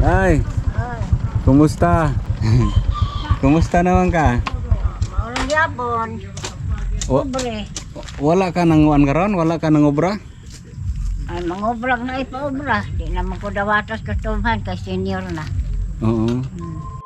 Ay, kumusta? kumusta naman ka? maulang yapon. Wa- Pobre. wala ka nang uwan karon? Wala ka nang obra? Ay, mangobrang na ipaobra. Di naman ko dawatas kastumahan kay senior na. Oo. Hmm.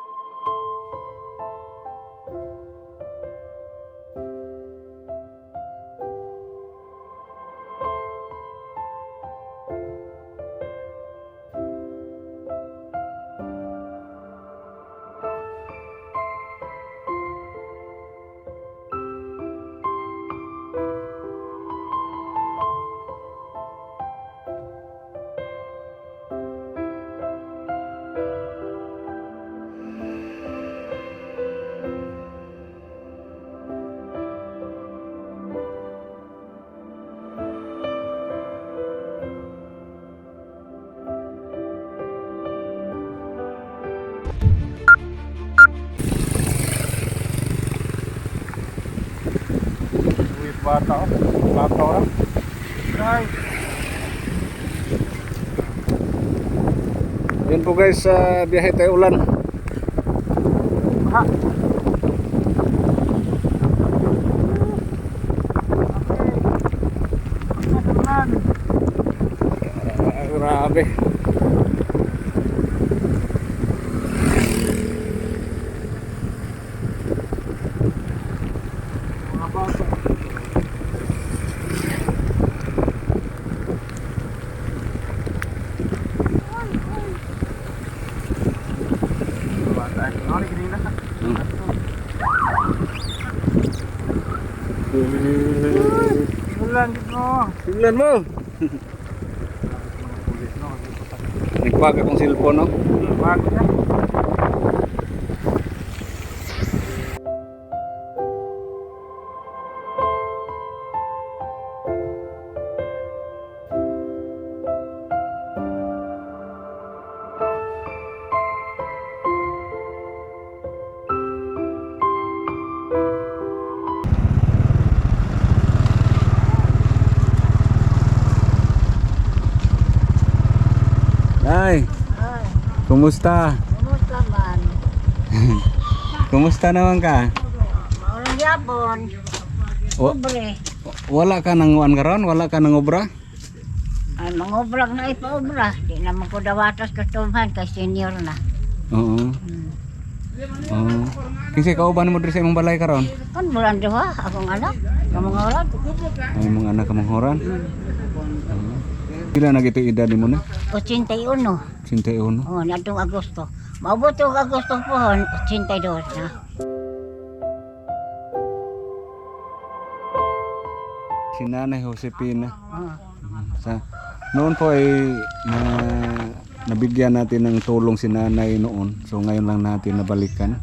Bata ko. Bata ko lang. Ay. Yan po guys, sa biyahe tayo ulan. Ha. Naman. Ah, grabe. Mga bata. Bata. Ni kanina? Ulan dito. Tingnan mo. Pulis no. Nagpag akong cellphone, no? Bago na. Ay, kumusta? kumusta man? Kumusta naman ka? Maulang yapon. Wa- Pobre. wala ka nang uwan karon? Wala ka nang obra? Ay, mangobrang na ipaobra. Di naman ko dawatas kastumahan kay senior na. Oo. Hmm. Oo. Kasi kauban mo diri sa imong balay karon? Kan bulan diha, akong anak. Kamang oras. Ay mga anak kamong horan. Oo. Pila na gito edad mo na? 81. 61. Oh, natong Agosto. Maubot yung Agosto po, 82 na. Si Nanay Josepina. Oh. Sa noon po ay na nabigyan natin ng tulong si Nanay noon. So ngayon lang natin nabalikan.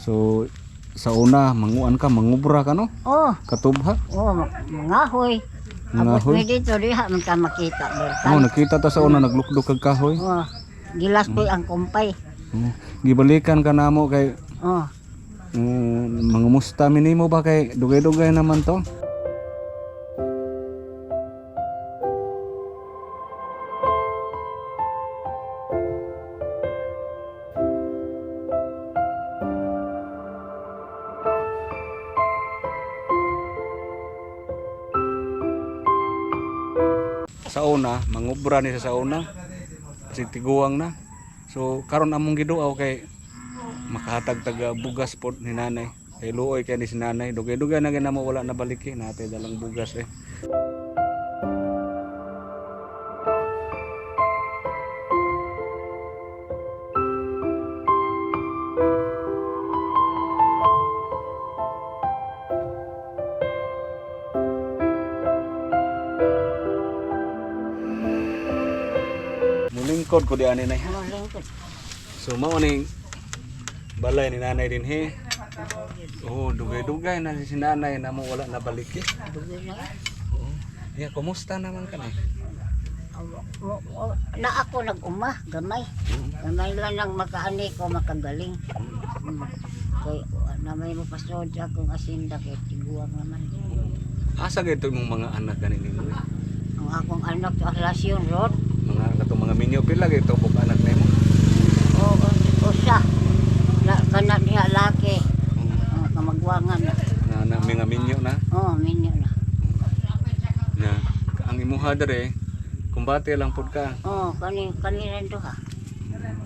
So sa una, manguan ka, mangubra ka no? Oh, Katubha. oh, mangahoy. Abot Mangahoy? mi dito, diha man ka makita. Oh, Bertan. nakita ta sa una naglukdok kag kahoy. Oh, gilas ko ang kumpay. Oh, gibalikan ka namo kay Oh, mm, mangumusta mi nimo ba kay dugay-dugay naman to. Sa una, mangubra ni sa una. Kasi tiguang na. So karon among giduaw kay makahatag taga bugas po ni nanay. Kay luoy kay ni si nanay. Dugay-dugay na ginamo wala na baliki. Natay dalang bugas eh. Mulingkod ko di ani nay. So mao ni balay ni nanay din he. Oh, dugay-dugay na si nanay na mo wala na na. Oo. Yeah, kumusta naman ka na? Awa- wa- wa- Na ako nag-uma, gamay. Gamay lang nang makaani ko makagaling. Hmm. Kay na may mapasod akong asinda kay tiguang naman. Asa gayto imong mga anak ganin ninyo? eh? Ang akong anak sa relasyon rod, Mga katong mga minyo pila gayto buk anak nimo. kana niya laki. Mm. Oh, kamagwangan na. Na, na mga minyo na. Oh, minyo na. Na ang imuha dere kumbate lang pud ka. Oh, kani kani rin to ha.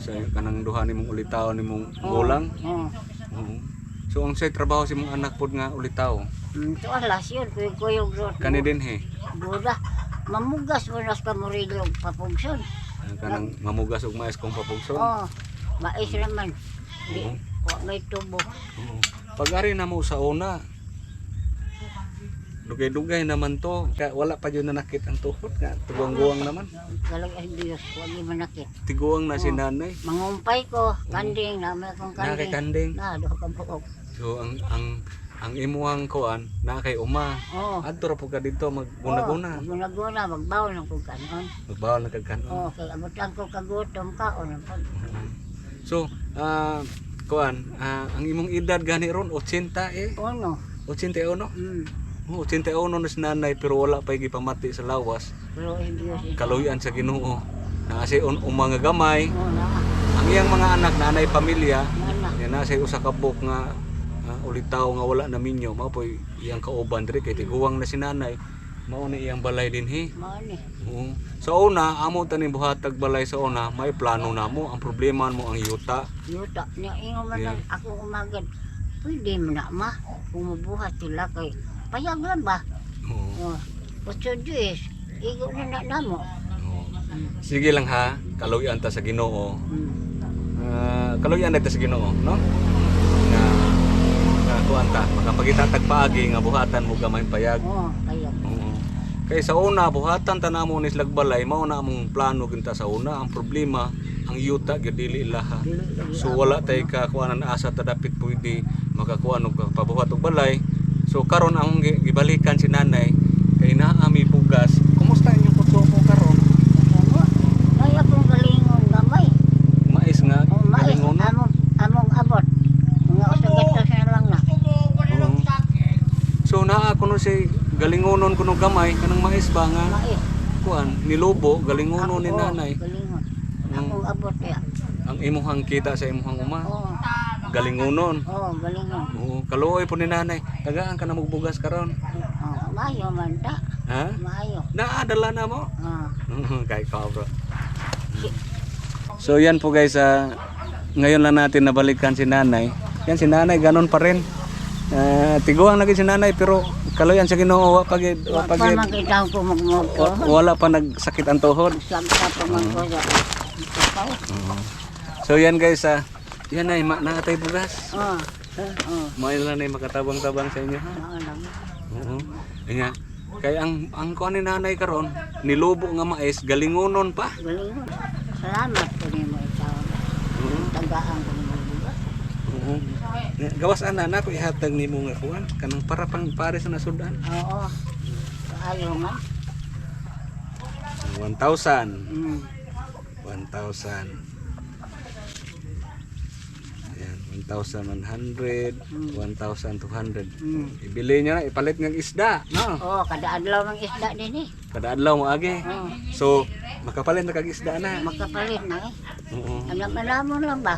Sa kanang duha nimong ulitaw nimong Oh, gulang. Oh. Oo. So ang say trabaho si mong anak pud nga ulitaw. Mm, to alas yun, kuy kuyog rot. Kani din he. Buda. Mamugas mo nas ka murilog papugson. Ah, Kanang mamugas og mais kong papugson. Oh, mais naman. Di, Oo. wa may tubo. Oo. Pag ari na mo sa una, dugay-dugay naman to. Ka, wala pa yun nanakit ang tuhod nga. Tuguang-guwang naman. Galang ay Diyos, wag yung manakit. Tiguang na si Oo. nanay. Mangumpay ko, kanding, na may akong kanding. kanding. Na, doon ka buok. So ang ang ang imuhang kuan na kay uma. Oh. Adto ra po ka dito magguna-guna. Oh, guna-guna, magbaw ng kong kanon. Magbawal na kag kanon. Oh, kay abutan ko kagutom ka, o nang pag... So, ah kuan, ah, ang imong edad gani ron 80 eh. Ono. 81. Mm. Oh, 81 na si nanay pero wala pa gipamati sa lawas. Pero ito. Kaluyan sa Ginoo. Na kasi un umanga gamay. Oh, na. Ang iyang mga anak nanay pamilya, Mana. yan na say usa ka buk nga ulitaw nga wala na minyo, mao poy iyang kauban diri kay tiguwang na si nanay. Mao na iyang balay dinhi. Mani. Oo. Sa una, amo taning buhatag balay sa una, may plano na mo. Ang problema mo ang yuta. Yuta. Niya, ingo man Yeah. ako umagad. Pwede mo na, ma. Kung mabuhat sila kay... Payag lang ba? Oo. Oh. Ocho Diyos. Igo na na na mo. Oo. Sige lang ha, kaluyan ta sa Ginoo. Mm. Ah, kaluyan na ta sa Ginoo, no? Kuan ta, makapagitatag paagi nga buhatan mo gamay payag. Oh, payag. Oo. Kay sa una buhatan ta namo ni balay, mao na among plano ginta sa una. Ang problema, ang yuta gyud dili ilaha. So wala tay ka kuanan asa ta dapit pwede makakuan og pabuhat og balay. So karon ang gi- gibalikan si nanay kay naami bugas. Kumusta inyong pagsuko karon? Ano? Ay akong galingon gamay. Mais nga Oh, mais. galingon na. Among, among abot. Mga usagat na lang na. Oo. So naa kuno si galingonon kuno gamay kanang mais ba nga Mais. kuan nilubo galingonon ni Ako, nanay. Galingon. Mm. Akong abot ya. Ang imuhang kita sa imuhang uma. Galingonon. oh, galingon. Oo, kaluoy po ni nanay. Tagaan ka na magbugas karon. Oh, mayo man ta. Ha? Mayo. Naadala na mo. Kay ka bro. So yan po guys, ah, ngayon lang natin nabalikan si nanay. Yan si nanay, ganon pa rin. Ah, tiguang lagi si nanay pero kaloyan sa ginoo wa pagid wa Wa pa pagid makita ko magmoto. wa- wala pa nagsakit ang tuhod. Sagta pa man ko sa kapaw. So yan guys, ah, yan ay ma naatay bugas. Oh. Oh. Lang na makatabang-tabang sa inyo ha. Naalam. Oo. Nga. Kay ang ang kuan ni nanay karon nilubo nga mais galingonon pa. Salamat ko ni mo itaw. Oo. Tagaan ko ni mo Nga, Gawas ana na ko ihatag nimo nga kuan kanang para pang pare sa nasudan. Oo. Ayaw man. 1,000. Mm. 1,000. Ayan, 1,100, 1,200. Mm. Ibili niya na, ipalit ng isda, no? Oh, kada adlaw ng isda din eh. Kada adlaw mo agi. Oh. So, makapalit na kag isda na. Makapalit na eh. Oo. Alam-alamon lang ba?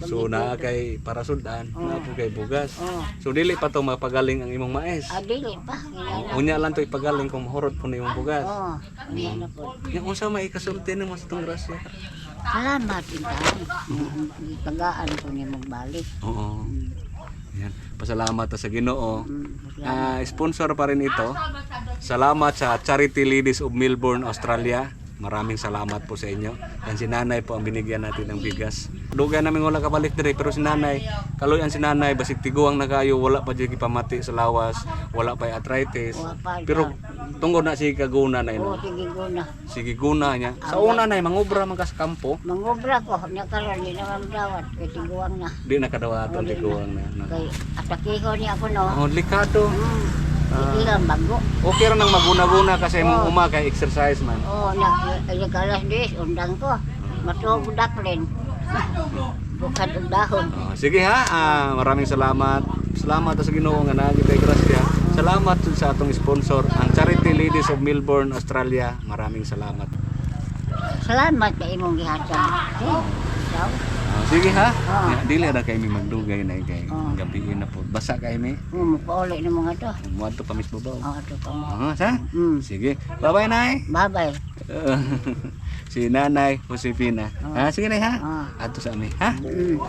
Mm, So na kay para sudan, Oo. na po kay bugas. Oh. So dili pa to mapagaling ang imong mais. Ah, dili pa. Na. Unya lang to ipagaling kung mahurot po na imong bugas. Oh, ngayon na po. Yung unsa may kasulti nimo sa tong grasya? Salamat intaan. Tagaan ko ni magbalik. Oo. Yan. Pasalamat sa Ginoo. Mm, Ah, sponsor pa rin ito. Salamat sa Charity Ladies of Melbourne, Australia. Maraming salamat po sa inyo. Yan si nanay po ang binigyan natin ng bigas. Dugay namin wala kabalik dire pero si nanay, kaloy ang si nanay basig tiguang na kayo, wala pa jud pamati sa lawas, wala pa arthritis. Pero tungod na si kaguna na ino. sige ko na. Sige guna niya. Sa una na mangubra man ka sa kampo, Mangobra ko, niya karon di naman dawat. Kay tiguang na. di nakadawaton tiguang na. na. Kay atakiho niya ako no. Oh, likado. Hmm. Hindi lang bago. Okay ra nang maguna-guna kasi mong uma kay exercise man. Oh, na ay kalas dis undang ko. Matog daplin. Bukad og dahon. Oh, sige ha, ah, maraming salamat. Salamat sa Ginoo nga naagi kay grasya. Salamat sa atong sponsor, ang Charity Ladies of Melbourne, Australia. Maraming salamat. Salamat kay imong gihatag. isaw. Ah, sige ha. Ah. Ya, dili ra kay mi magdugay na kay Ah. gabi na po. Basa kay mi. Hmm, pauli na mga to. Mo ato pa mismo ba? Ah, ito pa mo. Ah, sa? Hmm. Sige. Bye-bye nay. Babay. si Nanay Josefina. Ah, sige nay ha. Ah. Ato sa amin, ha? Hmm.